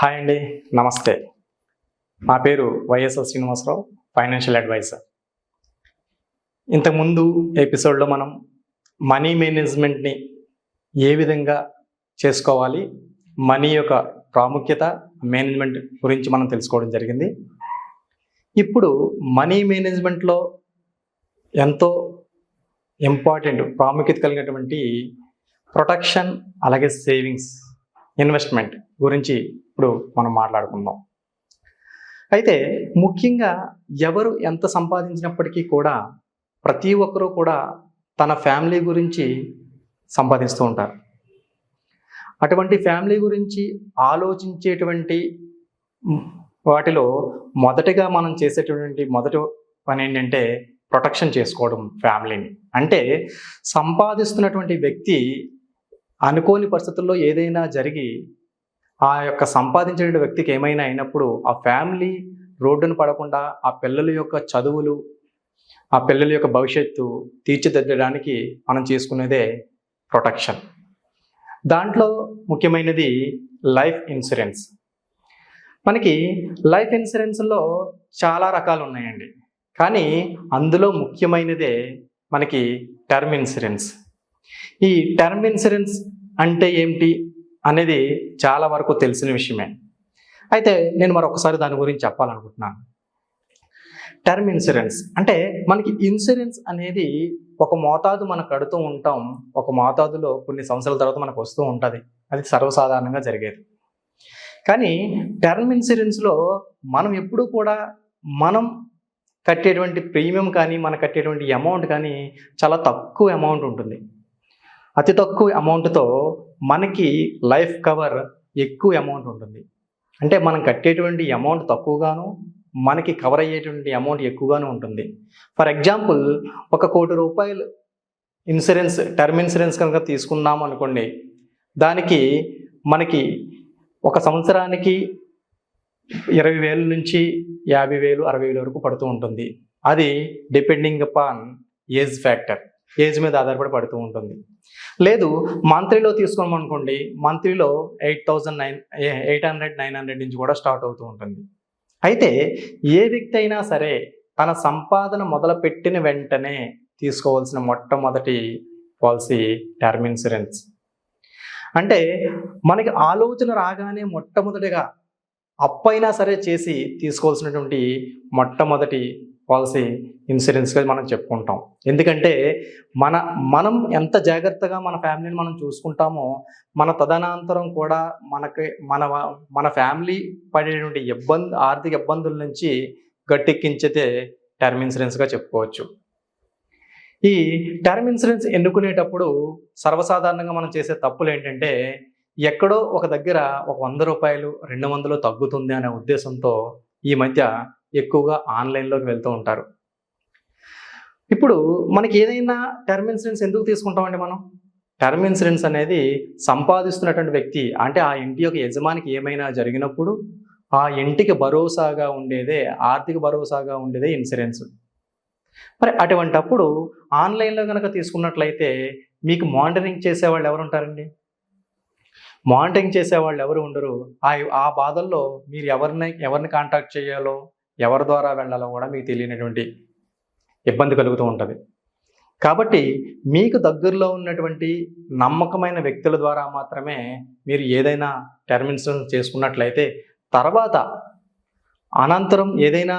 Hi అండి నమస్తే. నా పేరు వైఎస్ఆర్ శ్రీనివాసరావు ఫైనాన్షియల్ అడ్వైజర్. ఇంతకుముందు ఎపిసోడ్లో మనం మనీ మేనేజ్మెంట్ని ఏ విధంగా చేసుకోవాలి మనీ యొక్క ప్రాముఖ్యత మేనేజ్మెంట్ గురించి మనం తెలుసుకోవడం జరిగింది. ఇప్పుడు మనీ మేనేజ్మెంట్లో ఎంతో ఇంపార్టెంట్ ప్రాముఖ్యత కలిగినటువంటి ప్రొటెక్షన్ అలాగే సేవింగ్స్ ఇన్వెస్ట్మెంట్ గురించి ఇప్పుడు మనం మాట్లాడుకుందాం. అయితే ముఖ్యంగా ఎవరు ఎంత సంపాదించినప్పటికీ కూడా ప్రతి ఒక్కరూ కూడా తన ఫ్యామిలీ గురించి సంపాదిస్తూ ఉంటారు. అటువంటి ఫ్యామిలీ గురించి ఆలోచించేటువంటి వాటిలో మొదటగా మనం చేసేటటువంటి మొదటి పని ఏంటంటే ప్రొటెక్షన్ చేసుకోవడం ఫ్యామిలీని. అంటే సంపాదిస్తున్నటువంటి వ్యక్తి అనుకోని పరిస్థితుల్లో ఏదైనా జరిగి ఆ యొక్క సంపాదించిన వ్యక్తికి ఏమైనా అయినప్పుడు ఆ ఫ్యామిలీ రోడ్డును పడకుండా ఆ పిల్లల యొక్క చదువులు ఆ పిల్లల యొక్క భవిష్యత్తు తీర్చిదిద్దడానికి మనం చేసుకునేదే ప్రొటెక్షన్. దాంట్లో ముఖ్యమైనది లైఫ్ ఇన్సూరెన్స్. మనకి లైఫ్ ఇన్సూరెన్స్లో చాలా రకాలు ఉన్నాయండి. కానీ అందులో ముఖ్యమైనదే మనకి టర్మ్ ఇన్సూరెన్స్. ఈ టర్మ్ ఇన్సూరెన్స్ అంటే ఏమిటి? అనేది చాలా వరకు తెలిసిన విషయమే. అయితే నేను మరొకసారి దాని గురించి చెప్పాలనుకుంటున్నాను. టర్మ్ ఇన్సూరెన్స్ అంటే మనకి ఇన్సూరెన్స్ అనేది ఒక మోతాదు మనం కడుతూ ఉంటాం. ఒక మోతాదులో కొన్ని సంవత్సరాల తర్వాత మనకు వస్తూ ఉంటుంది. అది సర్వసాధారణంగా జరిగేది. కానీ టర్మ్ ఇన్సూరెన్స్లో మనం ఎప్పుడూ కూడా మనం కట్టేటువంటి ప్రీమియం కానీ మనం కట్టేటువంటి అమౌంట్ కానీ చాలా తక్కువ అమౌంట్ ఉంటుంది. అతి తక్కువ అమౌంట్తో మనకి లైఫ్ కవర్ ఎక్కువ అమౌంట్ ఉంటుంది. అంటే మనం కట్టేటువంటి అమౌంట్ తక్కువగాను మనకి కవర్ అయ్యేటువంటి అమౌంట్ ఎక్కువగాను ఉంటుంది. ఫర్ ఎగ్జాంపుల్ ఒక కోటి రూపాయలు ఇన్సూరెన్స్ టర్మ్ ఇన్సూరెన్స్ కనుక తీసుకున్నాం అనుకోండి దానికి మనకి ఒక సంవత్సరానికి ఇరవై వేల నుంచి యాభై వేలు అరవై వేల వరకు పడుతూ ఉంటుంది. అది depending upon age factor age మీద ఆధారపడి పడుతూ ఉంటుంది. లేదు మంత్లీలో తీసుకున్నాం అనుకోండి మంత్లీలో eight thousand nine eight hundred nine hundred నుంచి కూడా స్టార్ట్ అవుతూ ఉంటుంది. అయితే ఏ వ్యక్తి అయినా సరే తన సంపాదన మొదలుపెట్టిన వెంటనే తీసుకోవాల్సిన మొట్టమొదటి పాలసీ టర్మ్ ఇన్సూరెన్స్. అంటే మనకి ఆలోచన రాగానే మొట్టమొదటిగా అప్పైనా సరే చేసి తీసుకోవాల్సినటువంటి మొట్టమొదటి పాలసీ ఇన్సూరెన్స్గా మనం చెప్పుకుంటాం. ఎందుకంటే మన మనం ఎంత జాగ్రత్తగా మన ఫ్యామిలీని మనం చూసుకుంటామో మన తదనంతరం కూడా మనకి మన మన ఫ్యామిలీ పడేటువంటి ఇబ్బంది ఆర్థిక ఇబ్బందుల నుంచి గట్టెక్కించితే టర్మ్ ఇన్సూరెన్స్గా చెప్పుకోవచ్చు. ఈ టర్మ్ ఇన్సూరెన్స్ ఎన్నుకునేటప్పుడు సర్వసాధారణంగా మనం చేసే తప్పులు ఏంటంటే ఎక్కడో ఒక దగ్గర ఒక వంద రూపాయలు రెండు వందలు తగ్గుతుంది అనే ఉద్దేశంతో ఈ మధ్య ఎక్కువగా ఆన్లైన్లోకి వెళ్తూ ఉంటారు. ఇప్పుడు మనకి ఏదైనా టర్మ్ ఇన్సూరెన్స్ ఎందుకు తీసుకుంటామండి మనం? టర్మ్ ఇన్సూరెన్స్ అనేది సంపాదిస్తున్నటువంటి వ్యక్తి అంటే ఆ ఇంటి యొక్క యజమానికి ఏమైనా జరిగినప్పుడు ఆ ఇంటికి భరోసాగా ఉండేదే ఆర్థిక భరోసాగా ఉండేదే ఇన్సూరెన్స్ మరి అటువంటప్పుడు ఆన్లైన్లో కనుక తీసుకున్నట్లయితే మీకు మానిటరింగ్ చేసేవాళ్ళు ఎవరు ఉంటారండి? మానిటరింగ్ చేసేవాళ్ళు ఎవరు ఉండరు. ఆ ఆ బాధల్లో మీరు ఎవరిని ఎవరిని కాంటాక్ట్ చేయాలో ఎవరి ద్వారా వెళ్ళాలో కూడా మీకు తెలియనటువంటి ఇబ్బంది కలుగుతూ ఉంటుంది. కాబట్టి మీకు దగ్గరలో ఉన్నటువంటి నమ్మకమైన వ్యక్తుల ద్వారా మాత్రమే మీరు ఏదైనా టెర్మినేషన్ ఇన్సూరెన్స్ చేసుకున్నట్లయితే తర్వాత అనంతరం ఏదైనా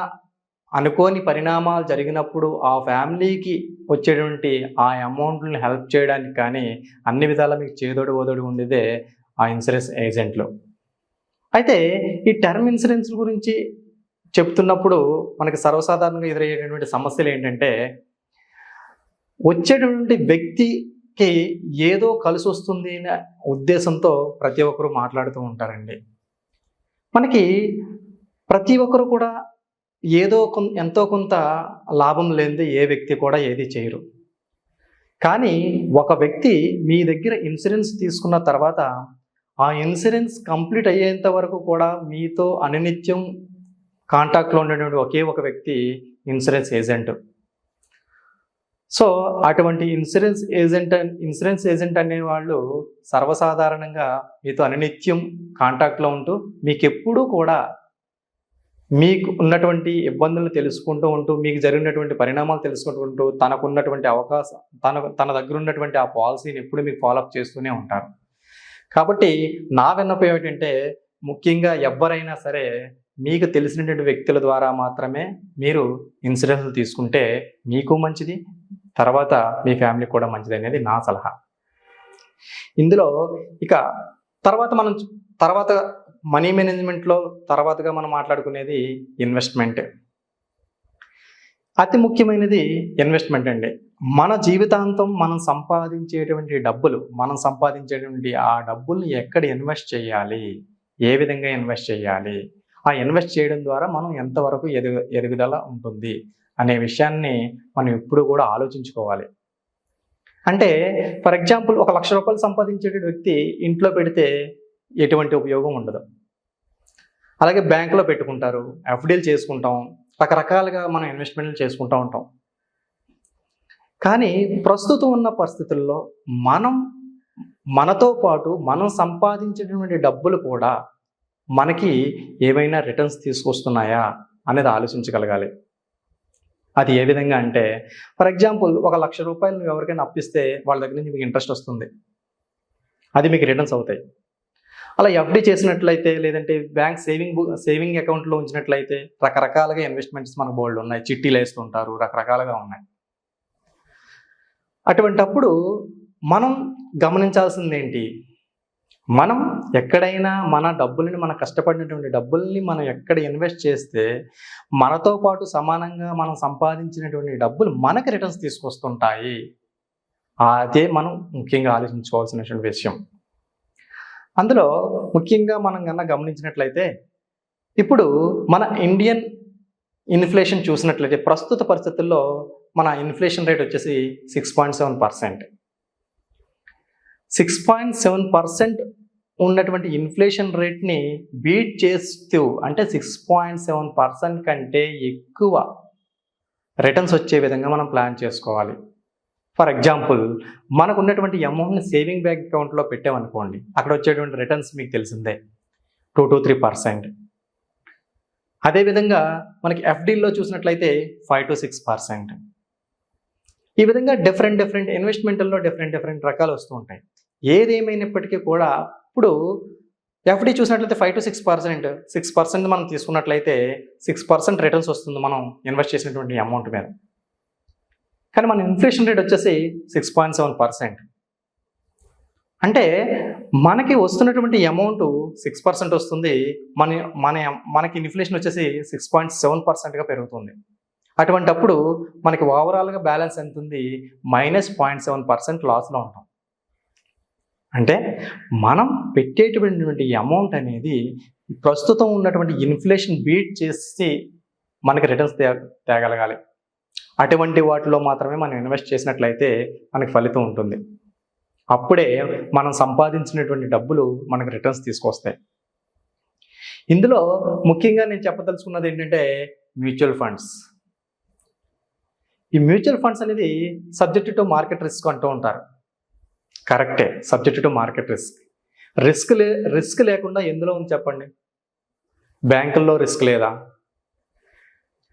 అనుకోని పరిణామాలు జరిగినప్పుడు ఆ ఫ్యామిలీకి వచ్చేటువంటి ఆ అమౌంట్ని హెల్ప్ చేయడానికి కానీ అన్ని విధాలా మీకు చేదోడు ఓదోడు ఉండేదే ఆ ఇన్సూరెన్స్ ఏజెంట్లు. అయితే ఈ టర్మ్ ఇన్సూరెన్స్ గురించి చెప్తున్నప్పుడు మనకి సర్వసాధారణంగా ఎదురయ్యేటటువంటి సమస్యలు ఏంటంటే వచ్చేటటువంటి వ్యక్తికి ఏదో కలిసి వస్తుంది అనే ఉద్దేశంతో ప్రతి ఒక్కరూ మాట్లాడుతూ ఉంటారండి. మనకి ప్రతి ఒక్కరు కూడా ఏదో కొం ఎంతో కొంత లాభం లేనిది ఏ వ్యక్తి కూడా ఏది చేయరు. కానీ ఒక వ్యక్తి మీ దగ్గర ఇన్సూరెన్స్ తీసుకున్న తర్వాత ఆ ఇన్సూరెన్స్ కంప్లీట్ అయ్యేంత వరకు కూడా మీతో అనునిత్యం కాంటాక్ట్లో ఉండేటువంటి ఒకే ఒక వ్యక్తి ఇన్సూరెన్స్ ఏజెంట్. సో అటువంటి ఇన్సూరెన్స్ ఏజెంట్ ఇన్సూరెన్స్ ఏజెంట్ అనే వాళ్ళు సర్వసాధారణంగా మీతో అనునిత్యం కాంటాక్ట్లో ఉంటూ మీకు ఎప్పుడూ కూడా మీకు ఉన్నటువంటి ఇబ్బందులు తెలుసుకుంటూ ఉంటూ మీకు జరిగినటువంటి పరిణామాలు తెలుసుకుంటూ ఉంటూ తనకు ఉన్నటువంటి అవకాశం తన తన దగ్గర ఉన్నటువంటి ఆ పాలసీని ఎప్పుడు మీకు ఫాలోఅప్ చేస్తూనే ఉంటారు. కాబట్టి నా విన్నపం ఏమిటంటే ముఖ్యంగా ఎవరైనా సరే మీకు తెలిసినటువంటి వ్యక్తుల ద్వారా మాత్రమే మీరు ఇన్సూరెన్స్లు తీసుకుంటే మీకు మంచిది తర్వాత మీ ఫ్యామిలీ కూడా మంచిది అనేది నా సలహా. ఇందులో ఇక తర్వాత మనం తర్వాత మనీ మేనేజ్మెంట్లో తర్వాతగా మనం మాట్లాడుకునేది ఇన్వెస్ట్మెంట్. అతి ముఖ్యమైనది ఇన్వెస్ట్మెంట్ అండి. మన జీవితాంతం మనం సంపాదించేటువంటి డబ్బులు మనం సంపాదించేటువంటి ఆ డబ్బుల్ని ఎక్కడ ఇన్వెస్ట్ చేయాలి? ఏ విధంగా ఇన్వెస్ట్ చేయాలి? ఆ ఇన్వెస్ట్ చేయడం ద్వారా మనం ఎంతవరకు ఎదుగు ఎదుగుదల ఉంటుంది అనే విషయాన్ని మనం ఎప్పుడు కూడా ఆలోచించుకోవాలి. అంటే ఫర్ ఎగ్జాంపుల్ ఒక లక్ష రూపాయలు సంపాదించే వ్యక్తి ఇంట్లో పెడితే ఎటువంటి ఉపయోగం ఉండదు. అలాగే బ్యాంకులో పెట్టుకుంటారు ఎఫ్డీలు చేసుకుంటాం రకరకాలుగా మనం ఇన్వెస్ట్మెంట్లు చేసుకుంటూ ఉంటాం. కానీ ప్రస్తుతం ఉన్న పరిస్థితుల్లో మనం మనతో పాటు మనం సంపాదించేటువంటి డబ్బులు కూడా మనకి ఏమైనా రిటర్న్స్ తీసుకొస్తున్నాయా అనేది ఆలోచించగలగాలి. అది ఏ విధంగా అంటే ఫర్ ఎగ్జాంపుల్ ఒక లక్ష రూపాయలు నువ్వు ఎవరికైనా అప్పిస్తే వాళ్ళ దగ్గర నుంచి మీకు ఇంట్రెస్ట్ వస్తుంది. అది మీకు రిటర్న్స్ అవుతాయి. అలా ఎఫ్డి చేసినట్లయితే లేదంటే బ్యాంక్ సేవింగ్ సేవింగ్ అకౌంట్లో ఉంచినట్లయితే రకరకాలుగా ఇన్వెస్ట్మెంట్స్ మనకు బోల్డ్ ఉన్నాయి. చిట్టీలు వేస్తుంటారు రకరకాలుగా ఉన్నాయి. అటువంటప్పుడు మనం గమనించాల్సింది ఏంటి మనం ఎక్కడైనా మన డబ్బుల్ని మన కష్టపడినటువంటి డబ్బుల్ని మనం ఎక్కడ ఇన్వెస్ట్ చేస్తే మనతో పాటు సమానంగా మనం సంపాదించినటువంటి డబ్బులు మనకి రిటర్న్స్ తీసుకొస్తుంటాయి. అదే మనం ముఖ్యంగా ఆలోచించుకోవాల్సినటువంటి విషయం. అందులో ముఖ్యంగా మనం కన్నా గమనించినట్లయితే ఇప్పుడు మన ఇండియన్ ఇన్ఫ్లేషన్ చూసినట్లయితే ప్రస్తుత పరిస్థితుల్లో మన ఇన్ఫ్లేషన్ రేట్ వచ్చేసి six point seven percent. Six point seven percent ఉన్నటువంటి ఇన్ఫ్లేషన్ రేట్ని బీట్ చేస్తూ అంటే సిక్స్ పాయింట్ సెవెన్ పర్సెంట్ కంటే ఎక్కువ రిటర్న్స్ వచ్చే విధంగా మనం ప్లాన్ చేసుకోవాలి. ఫర్ ఎగ్జాంపుల్ మనకు ఉన్నటువంటి అమౌంట్ని సేవింగ్ బ్యాంక్ అకౌంట్లో పెట్టామనుకోండి అక్కడ వచ్చేటువంటి రిటర్న్స్ మీకు తెలిసిందే టూ టు త్రీ పర్సెంట్ అదేవిధంగా మనకి ఎఫ్డీల్లో చూసినట్లయితే ఫైవ్ టు సిక్స్ పర్సెంట్ ఈ విధంగా డిఫరెంట్ డిఫరెంట్ ఇన్వెస్ట్మెంట్లో డిఫరెంట్ డిఫరెంట్ రకాలు వస్తూ ఉంటాయి. ఏదేమైనప్పటికీ కూడా ఇప్పుడు ఎఫ్డి చూసినట్లయితే five to six percent six percent మనం తీసుకున్నట్లయితే సిక్స్ పర్సెంట్ రిటర్న్స్ వస్తుంది మనం ఇన్వెస్ట్ చేసినటువంటి అమౌంట్ మీద. కానీ మన ఇన్ఫ్లేషన్ రేట్ వచ్చేసి సిక్స్ పాయింట్ సెవెన్ పర్సెంట్ అంటే మనకి వస్తున్నటువంటి అమౌంట్ సిక్స్ పర్సెంట్ వస్తుంది మన మన మనకి ఇన్ఫ్లేషన్ వచ్చేసి సిక్స్ పాయింట్ సెవెన్ పర్సెంట్గా పెరుగుతుంది. అటువంటప్పుడు మనకి ఓవరాల్గా బ్యాలెన్స్ ఎంత ఉంది? మైనస్ పాయింట్ సెవెన్ పర్సెంట్ లాస్లో ఉంటాం. అంటే మనం పెట్టేటటువంటి అమౌంట్ అనేది ప్రస్తుతం ఉన్నటువంటి ఇన్ఫ్లేషన్ బీట్ చేసి మనకి రిటర్న్స్ తే తేగలగాలి. అటువంటి వాటిలో మాత్రమే మనం ఇన్వెస్ట్ చేసినట్లయితే మనకి ఫలితం ఉంటుంది. అప్పుడే మనం సంపాదించినటువంటి డబ్బులు మనకు రిటర్న్స్ తీసుకొస్తాయి. ఇందులో ముఖ్యంగా నేను చెప్పదలుచుకున్నది ఏంటంటే మ్యూచువల్ ఫండ్స్ ఈ మ్యూచువల్ ఫండ్స్ అనేది సబ్జెక్ట్ టు మార్కెట్ రిస్క్ అంటూ ఉంటారు. కరెక్టే. Subject to market risk. Risk లే రిస్క్ లేకుండా ఎందులో ఉంది చెప్పండి? బ్యాంకుల్లో రిస్క్ లేదా?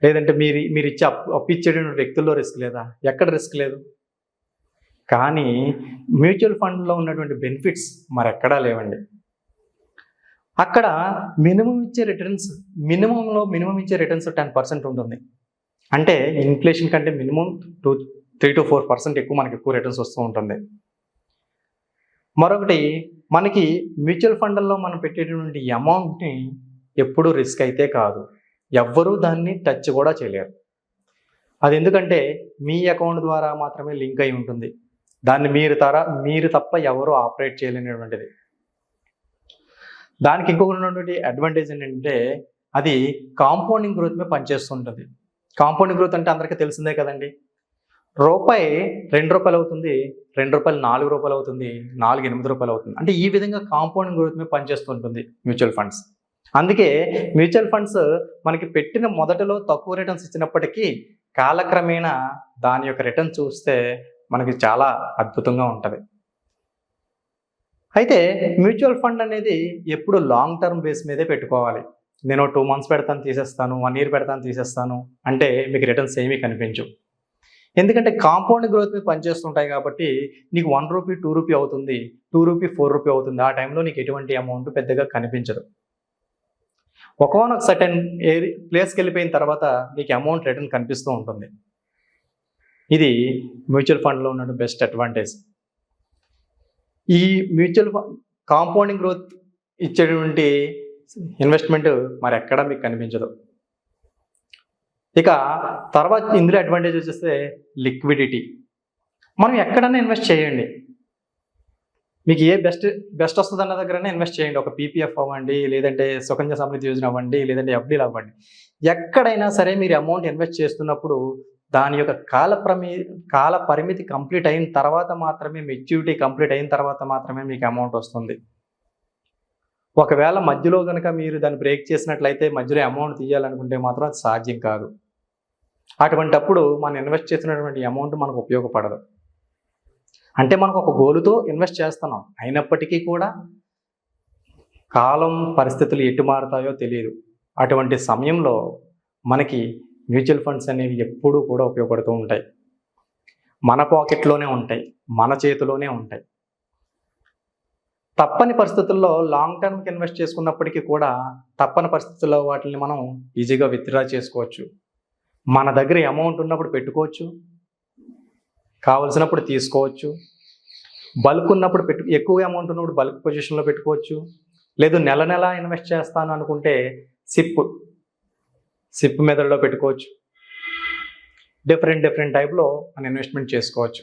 లేదంటే మీరు మీరు ఇచ్చే అప్పు అప్పు ఇచ్చేటువంటి వ్యక్తుల్లో రిస్క్ లేదా? ఎక్కడ రిస్క్ లేదు? కానీ మ్యూచువల్ ఫండ్లో ఉన్నటువంటి బెనిఫిట్స్ మరెక్కడా లేవండి. అక్కడ మినిమం ఇచ్చే రిటర్న్స్ మినిమంలో మినిమం ఇచ్చే రిటర్న్స్ టెన్ పర్సెంట్ ఉంటుంది. అంటే ఇన్ఫ్లేషన్ కంటే minimum two three to four percent ఎక్కువ మనకి ఎక్కువ రిటర్న్స్ వస్తూ ఉంటుంది. మరొకటి మనకి మ్యూచువల్ ఫండ్లలో మనం పెట్టేటటువంటి అమౌంట్ని ఎప్పుడూ రిస్క్ అయితే కాదు. ఎవ్వరూ దాన్ని టచ్ కూడా చేయలేరు. అది ఎందుకంటే మీ అకౌంట్ ద్వారా మాత్రమే లింక్ అయి ఉంటుంది. దాన్ని మీరు తర మీరు తప్ప ఎవరు ఆపరేట్ చేయలేనటువంటిది. దానికి ఇంకొకటి ఉన్నటువంటి అడ్వాంటేజ్ ఏంటంటే అది కాంపౌండింగ్ గ్రోత్ మీద పనిచేస్తుంటుంది. కాంపౌండింగ్ గ్రోత్ అంటే అందరికీ తెలిసిందే కదండి. రూపాయి రెండు రూపాయలు అవుతుంది రెండు రూపాయలు నాలుగు రూపాయలు అవుతుంది నాలుగు ఎనిమిది రూపాయలు అవుతుంది. అంటే ఈ విధంగా కాంపౌండింగ్ గ్రోత్ మీద పనిచేస్తుంటుంది మ్యూచువల్ ఫండ్స్. అందుకే మ్యూచువల్ ఫండ్స్ మనకి పెట్టిన మొదటలో తక్కువ రిటర్న్స్ ఇచ్చినప్పటికీ కాలక్రమేణా దాని యొక్క రిటర్న్ చూస్తే మనకి చాలా అద్భుతంగా ఉంటుంది. అయితే మ్యూచువల్ ఫండ్ అనేది ఎప్పుడు లాంగ్ టర్మ్ బేస్ మీదే పెట్టుకోవాలి. నేను టూ మంత్స్ పెడతాను తీసేస్తాను వన్ ఇయర్ పెడతాను తీసేస్తాను అంటే మీకు రిటర్న్స్ ఏమీ కనిపించవు. ఎందుకంటే కాంపౌండ్ గ్రోత్ మీద పనిచేస్తుంటాయి కాబట్టి నీకు వన్ రూపీ టూ రూపీ అవుతుంది. టూ రూపీ ఫోర్ రూపీ అవుతుంది. ఆ టైంలో నీకు ఎటువంటి అమౌంట్ పెద్దగా కనిపించదు. ఒకవనొక సర్టెన్ ఏ ప్లేస్కి వెళ్ళిపోయిన తర్వాత నీకు అమౌంట్ రిటర్న్ కనిపిస్తూ ఉంటుంది. ఇది మ్యూచువల్ ఫండ్లో ఉన్న బెస్ట్ అడ్వాంటేజ్ ఈ మ్యూచువల్ ఫండ్ కాంపౌండింగ్ గ్రోత్ ఇచ్చేటువంటి ఇన్వెస్ట్మెంట్ మరి ఎక్కడ మీకు కనిపించదు. ఇక తర్వాత ఇందులో అడ్వాంటేజ్ వచ్చేస్తే లిక్విడిటీ మనం ఎక్కడైనా ఇన్వెస్ట్ చేయండి. మీకు ఏ బెస్ట్ బెస్ట్ వస్తుంది అన్న దగ్గరనే ఇన్వెస్ట్ చేయండి. ఒక పీపీఎఫ్ అవ్వండి లేదంటే సుకన్య సమృద్ధి యోజన అవ్వండి లేదంటే ఎఫ్డీలు అవ్వండి. ఎక్కడైనా సరే మీరు అమౌంట్ ఇన్వెస్ట్ చేస్తున్నప్పుడు దాని యొక్క కాల ప్రమి కాల పరిమితి కంప్లీట్ అయిన తర్వాత మాత్రమే మెచ్యూరిటీ కంప్లీట్ అయిన తర్వాత మాత్రమే మీకు అమౌంట్ వస్తుంది. ఒకవేళ మధ్యలో కనుక మీరు దాన్ని బ్రేక్ చేసినట్లయితే మధ్యలో అమౌంట్ తీయాలనుకుంటే మాత్రం అది సాధ్యం కాదు. అటువంటప్పుడు మనం ఇన్వెస్ట్ చేసినటువంటి అమౌంట్ మనకు ఉపయోగపడదు. అంటే మనకు ఒక గోలుతో ఇన్వెస్ట్ చేస్తున్నాం. అయినప్పటికీ కూడా కాలం పరిస్థితులు ఎటు మారుతాయో తెలియదు అటువంటి సమయంలో మనకి మ్యూచువల్ ఫండ్స్ అనేవి ఎప్పుడూ కూడా ఉపయోగపడుతూ ఉంటాయి. మన పాకెట్లోనే ఉంటాయి. మన చేతిలోనే ఉంటాయి. తప్పని పరిస్థితుల్లో లాంగ్ టర్మ్కి ఇన్వెస్ట్ చేసుకున్నప్పటికీ కూడా తప్పని పరిస్థితుల్లో వాటిని మనం ఈజీగా విత్డ్రా చేసుకోవచ్చు. మన దగ్గర అమౌంట్ ఉన్నప్పుడు పెట్టుకోవచ్చు. కావలసినప్పుడు తీసుకోవచ్చు. బల్క్ ఉన్నప్పుడు పెట్టు ఎక్కువ అమౌంట్ ఉన్నప్పుడు బల్క్ పొజిషన్లో పెట్టుకోవచ్చు. లేదు నెల నెల ఇన్వెస్ట్ చేస్తాను అనుకుంటే సిప్ సిప్ మెదడులో పెట్టుకోవచ్చు. డిఫరెంట్ డిఫరెంట్ టైప్లో మనం ఇన్వెస్ట్మెంట్ చేసుకోవచ్చు.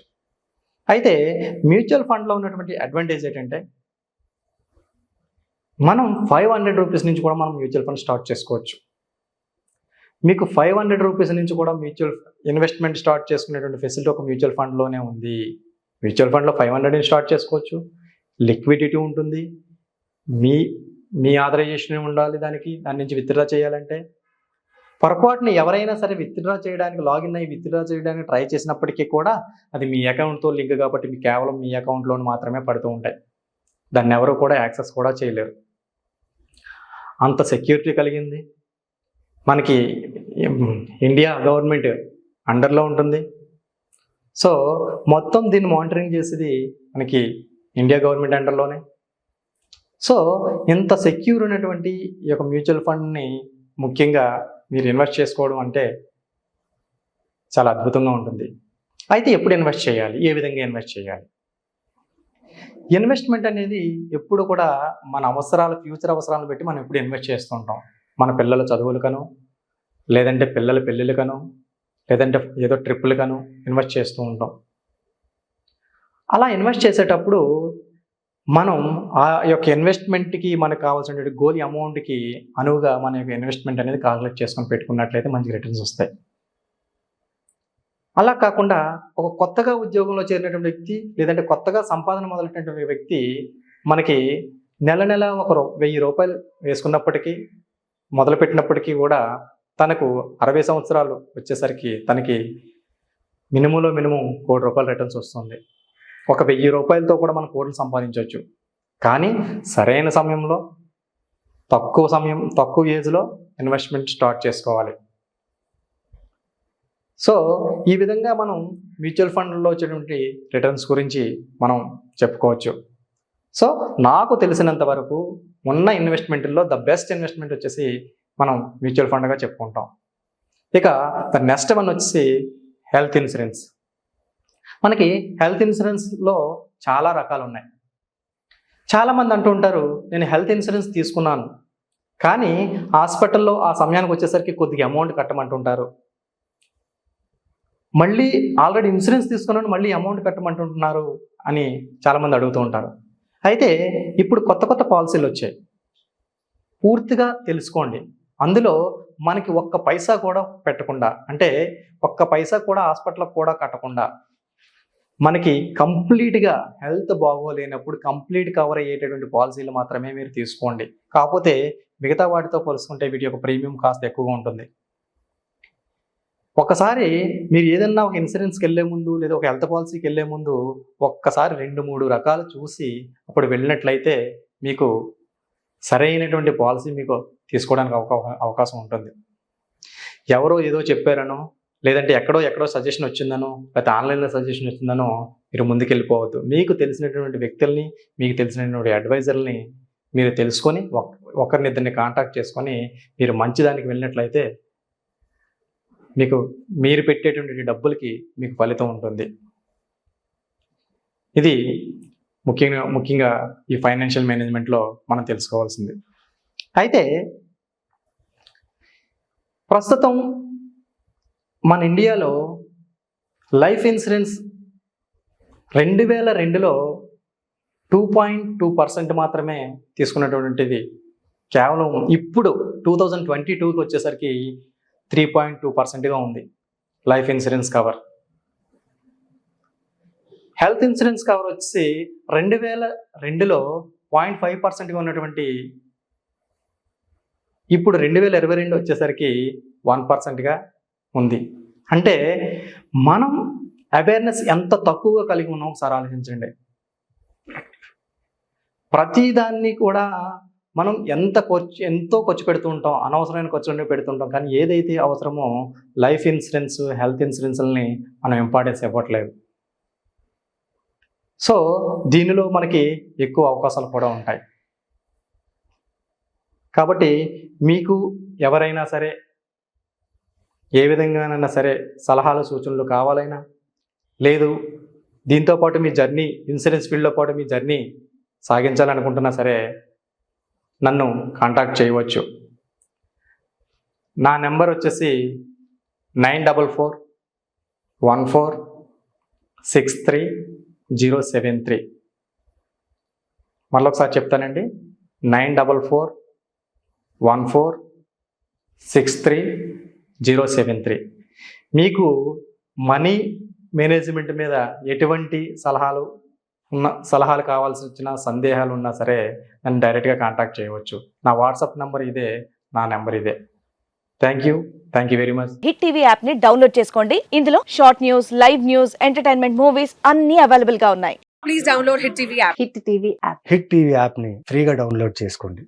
అయితే మ్యూచువల్ ఫండ్లో ఉన్నటువంటి అడ్వాంటేజ్ ఏంటంటే మనం ఫైవ్ హండ్రెడ్ రూపీస్ నుంచి కూడా మనం మ్యూచువల్ ఫండ్ స్టార్ట్ చేసుకోవచ్చు. మీకు ఫైవ్ హండ్రెడ్ రూపీస్ నుంచి కూడా మ్యూచువల్ ఇన్వెస్ట్మెంట్ స్టార్ట్ చేసుకునేటువంటి ఫెసిలిటీ ఒక మ్యూచువల్ ఫండ్లోనే ఉంది. మ్యూచువల్ ఫండ్లో ఫైవ్ హండ్రెడ్ స్టార్ట్ చేసుకోవచ్చు. లిక్విడిటీ ఉంటుంది. మీ మీ ఆథరైజేషన్ ఉండాలి దానికి దాని నుంచి విత్డ్రా చేయాలంటే. పొరపాటున ఎవరైనా సరే విత్డ్రా చేయడానికి లాగిన్ అయ్యి విత్డ్రా చేయడానికి ట్రై చేసినప్పటికీ కూడా అది మీ అకౌంట్తో లింక్ కాబట్టి మీ కేవలం మీ అకౌంట్లో మాత్రమే పడుతూ ఉంటాయి. దాన్ని ఎవరు కూడా యాక్సెస్ కూడా చేయలేరు. అంత సెక్యూరిటీ కలిగింది. మనకి ఇండియా గవర్నమెంట్ అండర్లో ఉంటుంది. సో మొత్తం దీన్ని మానిటరింగ్ చేసేది మనకి ఇండియా గవర్నమెంట్ అండర్లోనే. సో ఇంత సెక్యూర్ ఉన్నటువంటి ఈ యొక్క మ్యూచువల్ ఫండ్ని ముఖ్యంగా మీరు ఇన్వెస్ట్ చేసుకోవడం అంటే చాలా అద్భుతంగా ఉంటుంది. అయితే ఎప్పుడు ఇన్వెస్ట్ చేయాలి? ఏ విధంగా ఇన్వెస్ట్ చేయాలి? ఇన్వెస్ట్మెంట్ అనేది ఎప్పుడు కూడా మన అవసరాలు ఫ్యూచర్ అవసరాలను బట్టి మనం ఎప్పుడు ఇన్వెస్ట్ చేస్తుంటాం మన పిల్లల చదువులకనో లేదంటే పిల్లల పెళ్ళిళ్ళకనో లేదంటే ఏదో ట్రిప్పులకనో ఇన్వెస్ట్ చేస్తూ ఉంటాం. అలా ఇన్వెస్ట్ చేసేటప్పుడు మనం ఆ యొక్క ఇన్వెస్ట్మెంట్కి మనకు కావాల్సిన గోల్ అమౌంట్కి అనువుగా మన యొక్క ఇన్వెస్ట్మెంట్ అనేది కాల్కులేట్ చేసుకొని పెట్టుకున్నట్లయితే మంచి రిటర్న్స్ వస్తాయి. అలా కాకుండా ఒక కొత్తగా ఉద్యోగంలో చేరినటువంటి వ్యక్తి లేదంటే కొత్తగా సంపాదన మొదలైనటువంటి వ్యక్తి మనకి నెల నెల ఒక రూ- వెయ్యి రూపాయలు వేసుకున్నప్పటికీ మొదలుపెట్టినప్పటికీ కూడా తనకు అరవై సంవత్సరాలు వచ్చేసరికి తనకి మినిమంలో మినిమం కోటి రూపాయల రిటర్న్స్ వస్తుంది. ఒక వెయ్యి రూపాయలతో కూడా మనం కోట్లు సంపాదించవచ్చు. కానీ సరైన సమయంలో తక్కువ సమయం తక్కువ ఏజ్లో ఇన్వెస్ట్మెంట్ స్టార్ట్ చేసుకోవాలి. సో ఈ విధంగా మనం మ్యూచువల్ ఫండ్లో వచ్చేటువంటి రిటర్న్స్ గురించి మనం చెప్పుకోవచ్చు. సో నాకు తెలిసినంత వరకు ఉన్న ఇన్వెస్ట్మెంట్లో ద బెస్ట్ ఇన్వెస్ట్మెంట్ వచ్చేసి మనం మ్యూచువల్ ఫండ్గా చెప్పుకుంటాం. ఇక ద నెక్స్ట్ వన్ వచ్చేసి హెల్త్ ఇన్సూరెన్స్ మనకి హెల్త్ ఇన్సూరెన్స్లో చాలా రకాలు ఉన్నాయి. చాలామంది అంటూ ఉంటారు నేను హెల్త్ ఇన్సూరెన్స్ తీసుకున్నాను. కానీ హాస్పిటల్లో ఆ సమయానికి వచ్చేసరికి కొద్దిగా అమౌంట్ కట్టమంటుంటారు. మళ్ళీ ఆల్రెడీ ఇన్సూరెన్స్ తీసుకున్నాను మళ్ళీ అమౌంట్ కట్టమంటుంటున్నారు అని చాలామంది అడుగుతూ ఉంటారు. అయితే ఇప్పుడు కొత్త కొత్త పాలసీలు వచ్చాయి. పూర్తిగా తెలుసుకోండి. అందులో మనకి ఒక్క పైసా కూడా పెట్టకుండా అంటే ఒక్క పైసా కూడా హాస్పిటల్కి కూడా కట్టకుండా మనకి కంప్లీట్గా హెల్త్ బాగోలేనప్పుడు కంప్లీట్ కవర్ అయ్యేటటువంటి పాలసీలు మాత్రమే మీరు తీసుకోండి. కాకపోతే మిగతా వాటితో పోల్చుకుంటే వీటి యొక్క ప్రీమియం కాస్త ఎక్కువగా ఉంటుంది. ఒకసారి మీరు ఏదన్నా ఒక ఇన్సూరెన్స్కి వెళ్ళే ముందు లేదా ఒక హెల్త్ పాలసీకి వెళ్ళే ముందు ఒక్కసారి రెండు మూడు రకాలు చూసి అప్పుడు వెళ్ళినట్లయితే మీకు సరైనటువంటి పాలసీ మీకు తీసుకోవడానికి అవకా- అవకాశం ఉంటుంది. ఎవరో ఏదో చెప్పారనో లేదంటే ఎక్కడో ఎక్కడో సజెషన్ వచ్చిందనో లేకపోతే ఆన్లైన్లో సజెషన్ వచ్చిందనో మీరు ముందుకెళ్ళిపోవద్దు. మీకు తెలిసినటువంటి వ్యక్తుల్ని మీకు తెలిసినటువంటి అడ్వైజర్ని మీరు తెలుసుకొని ఒక- ఒకరిని ఇద్దరిని కాంటాక్ట్ చేసుకొని మీరు మంచిదానికి వెళ్ళినట్లయితే మీకు మీరు పెట్టేటువంటి డబ్బులకి మీకు ఫలితం ఉంటుంది. ఇది ముఖ్యంగా ముఖ్యంగా ఈ ఫైనాన్షియల్ మేనేజ్మెంట్లో మనం తెలుసుకోవాల్సింది. అయితే ప్రస్తుతం మన ఇండియాలో లైఫ్ ఇన్సూరెన్స్ రెండు వేల రెండులో టూ పాయింట్ టూ పర్సెంట్ మాత్రమే తీసుకున్నటువంటిది కేవలం ఇప్పుడు టూ థౌజండ్ ట్వంటీ టూకి వచ్చేసరికి త్రీ పాయింట్ టూ పర్సెంట్గా ఉంది. Life insurance cover. Health insurance cover వచ్చి రెండు వేల రెండులో పాయింట్ ఫైవ్ పర్సెంట్గా ఉన్నటువంటి ఇప్పుడు రెండు వేల ఇరవై రెండు వచ్చేసరికి వన్ పర్సెంట్గా ఉంది. అంటే మనం అవేర్నెస్ ఎంత తక్కువగా కలిగి ఉన్నాం ఒకసారి ఆలోచించండి. ప్రతిదాన్ని కూడా మనం ఎంత ఖర్చు ఎంతో ఖర్చు పెడుతూ ఉంటాం అనవసరమైన ఖర్చులన్నీ పెడుతుంటాం కానీ ఏదైతే అవసరమో లైఫ్ ఇన్సూరెన్స్ హెల్త్ ఇన్సూరెన్స్ని మనం ఇంపార్టెన్స్ ఇవ్వట్లేదు. సో దీనిలో మనకి ఎక్కువ అవకాశాలు కూడా ఉంటాయి. కాబట్టి మీకు ఎవరైనా సరే ఏ విధంగానైనా సరే సలహాలు సూచనలు కావాలైనా లేదు దీంతో పాటు మీ జర్నీ ఇన్సూరెన్స్ ఫీల్డ్లో పాటు మీ జర్నీ సాగించాలనుకుంటున్నా సరే నన్ను కాంటాక్ట్ చేయవచ్చు. నా నెంబర్ వచ్చేసి nine double four one four six three zero seven three. మళ్ళీ ఒకసారి చెప్తానండి. Nine double four one four six three zero seven three. మీకు మనీ మేనేజ్మెంట్ మీద ఎటువంటి సలహాలు ఉన్న సలహాలు కావాల్సి వచ్చిన సందేహాలు ఉన్నా సరే నన్ను డైరెక్ట్గా కాంటాక్ట్ చేయవచ్చు. నా వాట్సాప్ నెంబర్ ఇదే నా నెంబర్ ఇదే. Thank you thank you very much hit TV యాప్ని డౌన్లోడ్ చేసుకోండి. ఇందులో short news live news entertainment movies అన్ని అవైలబుల్గా ఉన్నాయి. Please download Hit TV app. Hit TV app hit TV యాప్ని ఫ్రీగా డౌన్లోడ్ చేసుకోండి.